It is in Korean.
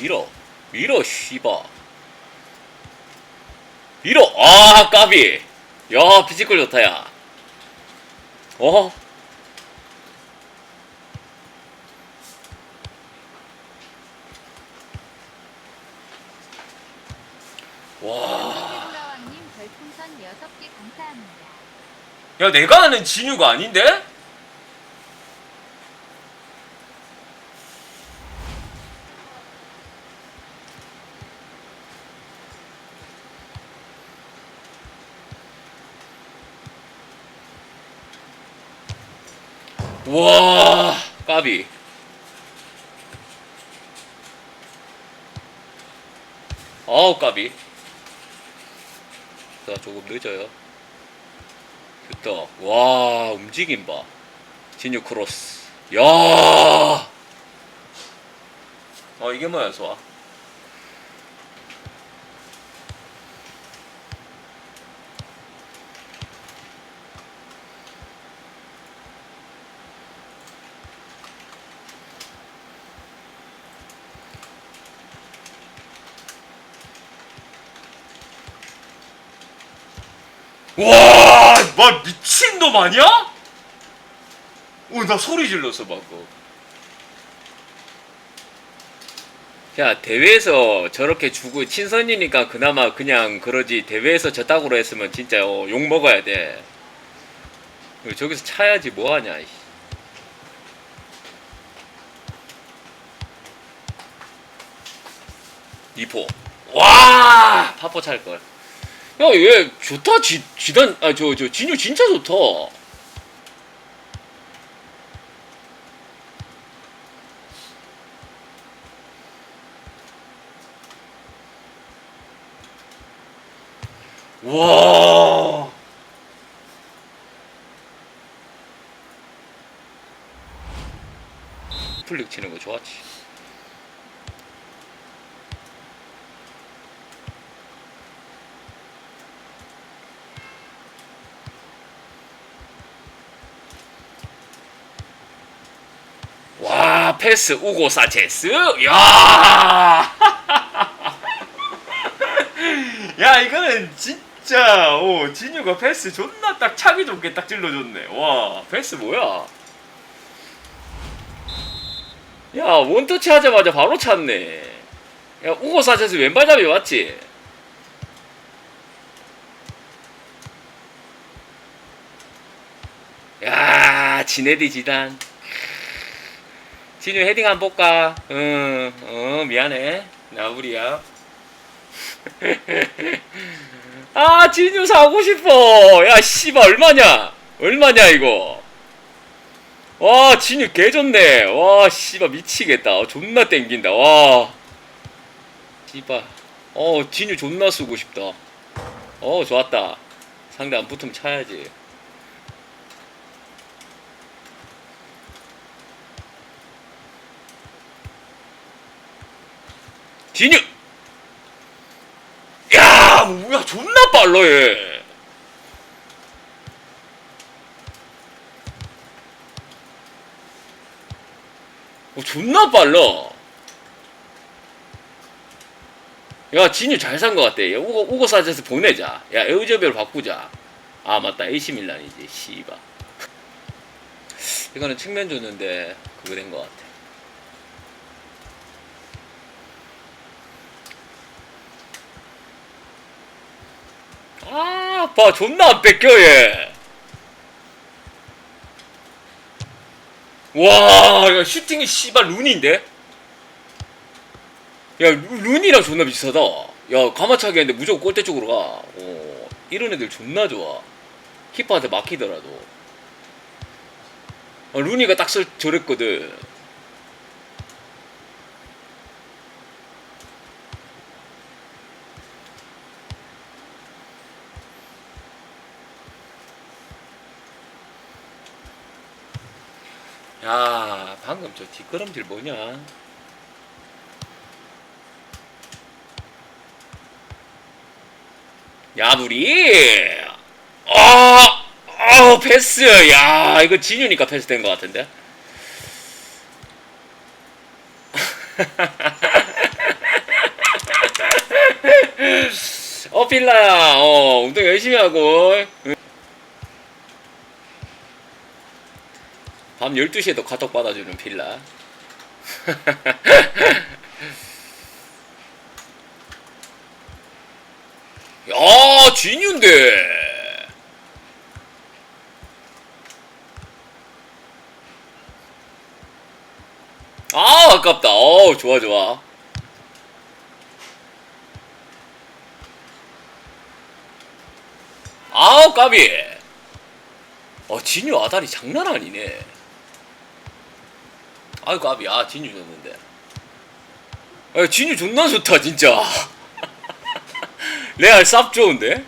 밀어 밀어 씨바 밀어 아 까비 야 피지컬 좋다 야 어? 와. 왕님 별풍선 6개 감사합니다. 야 내가 아는 진유가 아닌데? 와 까비 아우 까비 자 조금 늦어요 됐다. 와, 움직임 봐. 진유 크로스. 야! 어, 이게 뭐야, 소아? 와, 막 미친놈 아니야? 오, 나 소리 질렀어, 방금. 야, 대회에서 저렇게 주고 친선이니까 그나마 그냥 그러지. 대회에서 저따구로 했으면 진짜 어, 욕 먹어야 돼. 어, 저기서 차야지 뭐하냐, 이씨. 이포. 와! 파포 찰걸. 야, 얘 좋다. 지, 지단, 아, 저, 저, 진유 진짜 좋다. 와. 플릭 치는 거 좋았지. 와 패스 우고 사체스? 야. 야 이거는 진짜 오 진유가 패스 존나 딱 차기 좋게 딱 찔러줬네. 와 패스 뭐야? 야 원터치 하자마자 바로 찼네. 야 우고 사체스 왼발잡이 맞지? 야 지네디 지단 진유 헤딩 한번 볼까? 응, 어, 미안해. 나우리야. 아, 진유 사고 싶어. 야, 씨발, 얼마냐? 얼마냐, 이거? 와, 진유 개 좋네. 와, 씨발, 미치겠다. 어, 존나 땡긴다. 와. 씨발. 어, 진유 존나 쓰고 싶다. 어, 좋았다. 상대 안 붙으면 차야지. 진유! 야, 뭐야, 존나 빨라, 얘. 어, 존나 빨라. 야, 진유 잘 산 것 같아. 야, 우고, 우고 사제스 보내자. 야, 에우저벨 바꾸자. 아, 맞다. AC 밀란이지. 씨바. 이거는 측면 줬는데, 그거 된 것 같아. 아, 봐, 존나 안 뺏겨, 얘. 와, 야, 슈팅이 씨발 룬인데? 야, 루- 룬이랑 존나 비슷하다. 야, 가마차기 했는데 무조건 골대 쪽으로 가. 어, 이런 애들 존나 좋아. 키퍼한테 막히더라도. 어, 루니가 딱 설, 저랬거든. 야, 방금 저 뒷걸음질 뭐냐? 야부리! 아! 아, 패스! 야, 이거 진유니까 패스 된 것 같은데? 어 필라야 어 운동 열심히 하고 밤 12시에도 카톡 받아주는 필라. 야 진윤데. 아 아깝다. 어 좋아 좋아. 아우 까비. 어 진유 아다리 장난 아니네 아유 까비 아 진유 졌는데. 아 진유 존나 좋다 진짜. 레알 쌉 좋은데